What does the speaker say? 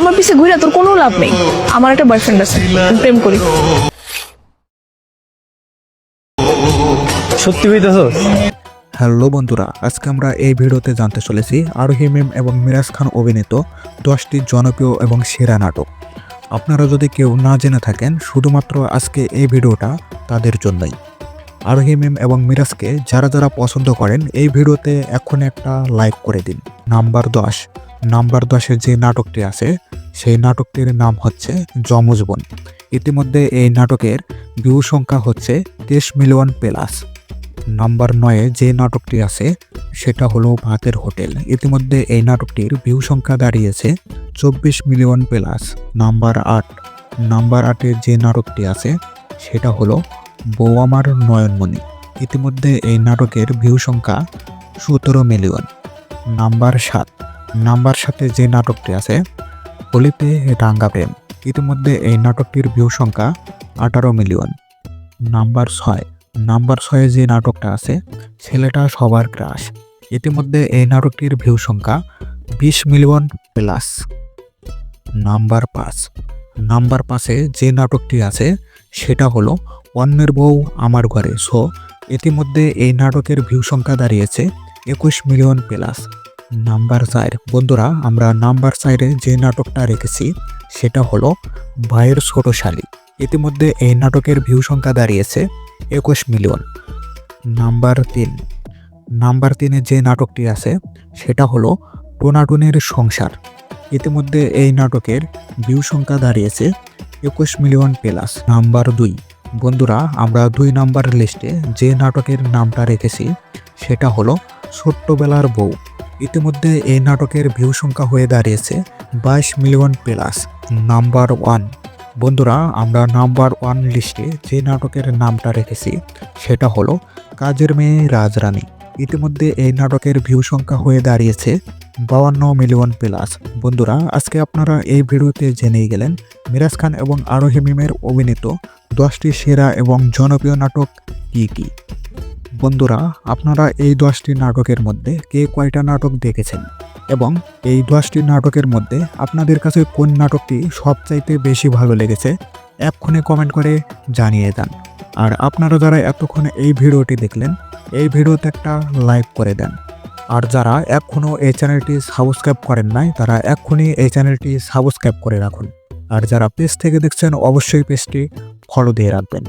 আমার পিছে ঘুরে তোর কোনো লাভ নেই। আমার একটা বয়ফ্রেন্ড আছে প্রেম করি। সত্যি হইতেছো? হ্যালো বন্ধুরা আজকে আমরা এই ভিডিওতে জানতে চলেছি আরোহী মেম এবং মিরাজ খান অভিনীত দশটি জনপ্রিয় এবং সেরা নাটক। আপনারা যদি কেউ না জেনে থাকেন শুধুমাত্র আজকে এই ভিডিওটা তাদের জন্যই। আরোহী মেম এবং মিরাজকে যারা যারা পছন্দ করেন এই ভিডিওতে এখন একটা লাইক করে দিন। নাম্বার দশ নাম্বার দশের যে নাটকটি আছে, সেই নাটকটির নাম হচ্ছে যমজ বোন। ইতিমধ্যে এই নাটকের ভিউ সংখ্যা হচ্ছে তেইশ মিলিয়ন প্লাস। নাম্বার নয়ে যে নাটকটি আছে, সেটা হলো ভাতের হোটেল। ইতিমধ্যে এই নাটকটির ভিউ সংখ্যা দাঁড়িয়েছে চব্বিশ মিলিয়ন প্লাস। নাম্বার আট, নাম্বার আটের যে নাটকটি আছে, সেটা হলো বউ আমার নয়নমণি। ইতিমধ্যে এই নাটকের ভিউ সংখ্যা সতেরো মিলিয়ন। নাম্বার সাত নাম্বার সাথে যে নাটকটি আছে হোলিতে রাঙ্গা প্রেম। ইতিমধ্যে এই নাটকটির ভিউ সংখ্যা আঠারো মিলিয়ন। নাম্বার ছয়। নাম্বার ছয়ে যে নাটকটা আছে, ছেলেটা সবার ক্রাশ। ইতিমধ্যে এই নাটকটির ভিউ সংখ্যা বিশ মিলিয়ন প্লাস। নাম্বার পাঁচ। নাম্বার পাঁচে যে নাটকটি আছে, সেটা হলো অন্যের বউ আমার ঘরে। সো, ইতিমধ্যে এই নাটকের ভিউ সংখ্যা দাঁড়িয়েছে একুশ মিলিয়ন প্লাস। নাম্বার চার। বন্ধুরা, আমরা নাম্বার চারে যে নাটকটা রেখেছি, সেটা হলো ভাইয়ের ছোট ইতিমধ্যে এই নাটকের ভিউ সংখ্যা দাঁড়িয়েছে একুশ মিলিয়ন নাম্বার তিন। নাম্বার তিনে যে নাটকটি আছে, সেটা হলো টোনাটুনের সংসার। ইতিমধ্যে এই নাটকের ভিউ সংখ্যা দাঁড়িয়েছে একুশ মিলিয়ন প্লাস নাম্বার দুই। বন্ধুরা, আমরা দুই নাম্বার লিস্টে যে নাটকের নামটা রেখেছি, সেটা হলো ছোট্টবেলার বউ। ইতিমধ্যে এই নাটকের ভিউ সংখ্যা হয়ে দাঁড়িয়েছে বাইশ মিলিয়ন প্লাস, নাম্বার ওয়ান। বন্ধুরা, আমরা নাম্বার ওয়ান লিস্টে যে নাটকের নামটা রেখেছি, সেটা হলো কাজের মেয়ে রাজরানী। ইতিমধ্যে এই নাটকের ভিউ সংখ্যা হয়ে দাঁড়িয়েছে বাউান্ন মিলিয়ন প্লাস। বন্ধুরা, আজকে আপনারা এই ভিডিওতে জেনেই গেলেন মিরাজ খান এবং আরোহী মিমের অভিনীত দশটি সেরা এবং জনপ্রিয় নাটক কী কী। বন্ধুরা, আপনারা এই দশটি নাটকের মধ্যে কে কয়টা নাটক দেখেছেন? এবং এই দশটি নাটকের মধ্যে আপনাদের কাছে কোন নাটকটি সবচাইতে বেশি ভালো লেগেছে? এক্ষণে কমেন্ট করে জানিয়ে দেন। আর আপনারা যারা এতক্ষণ এই ভিডিওটি দেখলেন, এই ভিডিওতে একটা লাইক করে দেন। আর যারা এখনও এই চ্যানেলটি সাবস্ক্রাইব করেন নাই, তারা এক্ষুনি এই চ্যানেলটি সাবস্ক্রাইব করে রাখুন। আর যারা পেজ থেকে দেখছেন, অবশ্যই পেজটি ফলো দিয়ে রাখবেন।